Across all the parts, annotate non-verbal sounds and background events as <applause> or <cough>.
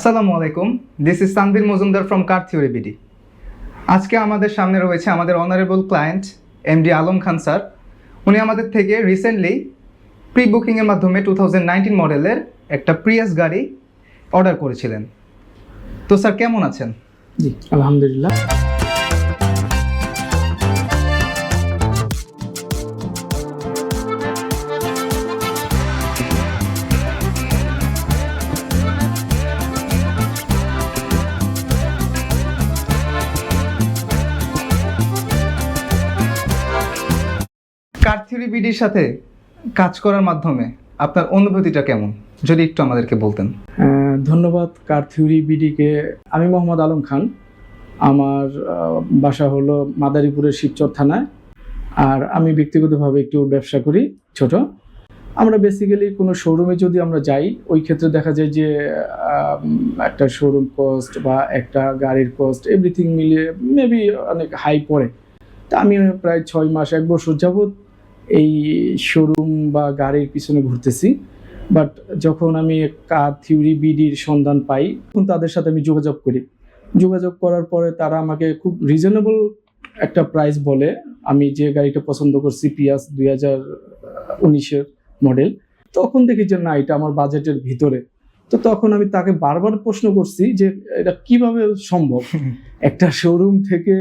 আসসালামু আলাইকুম। This is Sandir Majumdar from car theory BD আজকে আমাদের সামনে রয়েছে আমাদের honourable client M MD Alam Khan sir. উনি আমাদের থেকে রিসেন্টলি প্রি বুকিংয়ের মাধ্যমে টু থাউজেন্ড নাইনটিন মডেলের একটা প্রিয়াস গাড়ি অর্ডার করেছিলেন। তো স্যার, কেমন আছেন? জি, আলহামদুলিল্লাহ। কার থিওরি বিডির সাথে কাজ করার মাধ্যমে আপনার অনুভূতিটা কেমন? যদি একটু আমাদেরকে বলতেন। ধন্যবাদ কার থিওরি বিডিকে। আমি মোহাম্মদ আলম খান। আমার বাসা হলো মাদারীপুরের শিবচর থানায়। আর আমি ব্যক্তিগতভাবে একটু ব্যবসা করি ছোট। আমরা বেসিক্যালি কোনো শোরুমে যদি আমরা যাই, ওই ক্ষেত্রে দেখা যায় যে একটা শোরুম কস্ট বা একটা গাড়ির কস্ট এভরিথিং মিলিয়ে মেবি অনেক হাই পড়ে। তা আমি প্রায় ছয় মাস, এক বছর যাবৎ এই শোরুম বা গাড়ির পিছনে ঘুরতেছি। বাট যখন আমি কার থিওরি বিডির সন্ধান পাই তখন তাদের সাথে আমি যোগাযোগ করি। যোগাযোগ করার পরে তারা আমাকে খুব রিজনেবল একটা প্রাইস বলে। আমি যে গাড়িটা পছন্দ করছি পিয়াস দুই হাজার উনিশের মডেল তখন দেখি যে না এটা আমার বাজেটের ভিতরে। তো তখন আমি তাকে বারবার প্রশ্ন করছি যে এটা কীভাবে সম্ভব? <laughs> একটা শোরুম থেকে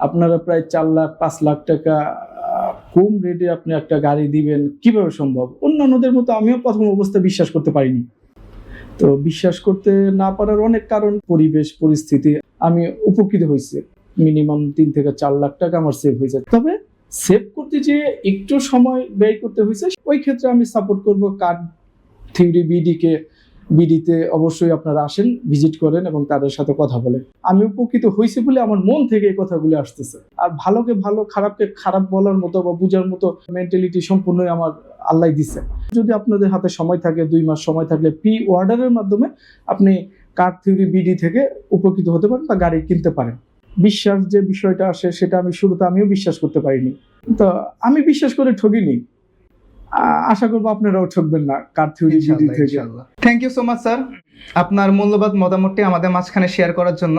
আপনারা প্রায় চার লাখ পাঁচ লাখ টাকা কম রেটে আপনি একটা গাড়ি দিবেন, কীভাবে সম্ভব? অন্যান্যদের মতো আমিও প্রথম অবস্থায় বিশ্বাস করতে পারিনি। তো বিশ্বাস করতে না পারার অনেক কারণ, পরিবেশ, পরিস্থিতি, আমি উপকৃত হয়েছে। মিনিমাম তিন থেকে চার লাখ টাকা আমার সেভ হয়েছে। তবে সেভ করতে যে একটু সময় ব্যয় করতে হয়েছে, ওই ক্ষেত্রে আমি সাপোর্ট করব কার্ড থিওরি বিডিকে বিডিতে অবশ্যই আপনারা আসেন, ভিজিট করেন এবং তাদের সাথে কথা বলেন। আমি উপকৃত হয়েছি বলে আমার মন থেকে এই কথাগুলো আসতেছে। আর ভালোকে ভালো, খারাপকে খারাপ বলার মতো বা বোঝার মতো মেন্টালিটি সম্পূর্ণই আমার আল্লাহ দিছে। যদি আপনাদের হাতে সময় থাকে, দুই মাস সময় থাকলে প্রি অর্ডারের মাধ্যমে আপনি কার থিওরি বিডি থেকে উপকৃত হতে পারেন বা গাড়ি কিনতে পারেন। বিশ্বাস যে বিষয়টা আসে, সেটা আমি শুরুতে আমিও বিশ্বাস করতে পারিনি। তো আমি বিশ্বাস করে ঠকিনি আ- আশা করব আপনারাও ঠকবেন না কার থিওরি বিডি থেকে। Thank you so much sir আপনার মূল্যবান মতামতটি আমাদের মাঝখানে শেয়ার করার জন্য।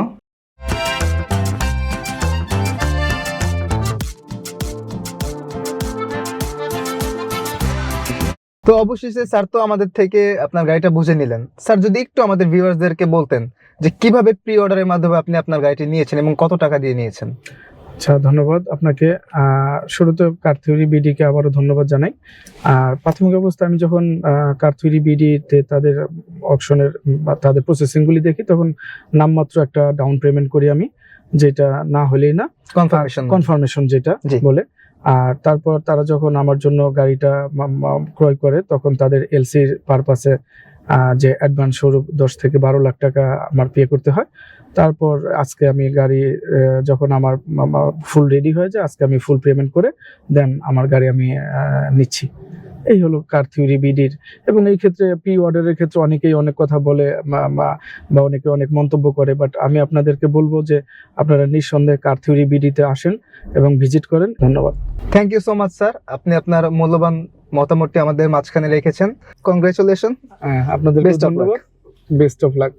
তো অবশেষে স্যার তো আমাদের থেকে আপনার গাড়িটা বুঝে নিলেন। স্যার যদি একটু আমাদের ভিউয়ার্সদেরকে বলতেন যে কীভাবে প্রি অর্ডারের মাধ্যমে আপনি আপনার গাড়িটি নিয়েছেন এবং কত টাকা দিয়ে নিয়েছেন? আচ্ছা ধন্যবাদ। আপনাকে শুরুতে কার থিওরি বিডিকে আবারও ধন্যবাদ জানাই। আর প্রাথমিক অবস্থায় আমি যখন কার থিওরি বিডিতে তাদের অপশনের বা তাদের প্রসেসিংগুলি দেখি তখন নামমাত্র একটা ডাউন পেমেন্ট করি আমি যেটা না হলেই না। কনফার্মেশন কনফার্মেশন যেটা বলে। আর তারপর তারা যখন আমার জন্য গাড়িটা ক্রয় করে তখন তাদের এলসির পারপাসে যে অ্যাডভান্স স্বরূপ দশ থেকে বারো লাখ টাকা আমার পে করতে হয়। তারপর আজকে আমি গাড়ি যখন আমার ফুল রেডি হয়ে যায়, আজকে আমি ফুল পেমেন্ট করে দেন আমার গাড়ি আমি নিচ্ছি। এই হলো কার থিওরি বিডির এবং এই ক্ষেত্রে প্রি অর্ডারের ক্ষেত্রে অনেকেই অনেক কথা বলে বা- অনেকে অনেক মন্তব্য করে বাট আমি আপনাদেরকে বলব যে আপনারা নিঃসন্দেহে কার থিওরি বিডিতে আসেন এবং ভিজিট করেন। ধন্যবাদ। Thank you so much sir আপনি আপনার মূল্যবান মতামতটি আমাদের মাঝখানে রেখেছেন। কংগ্রেচুলেশন আপনাদের best of luck best of luck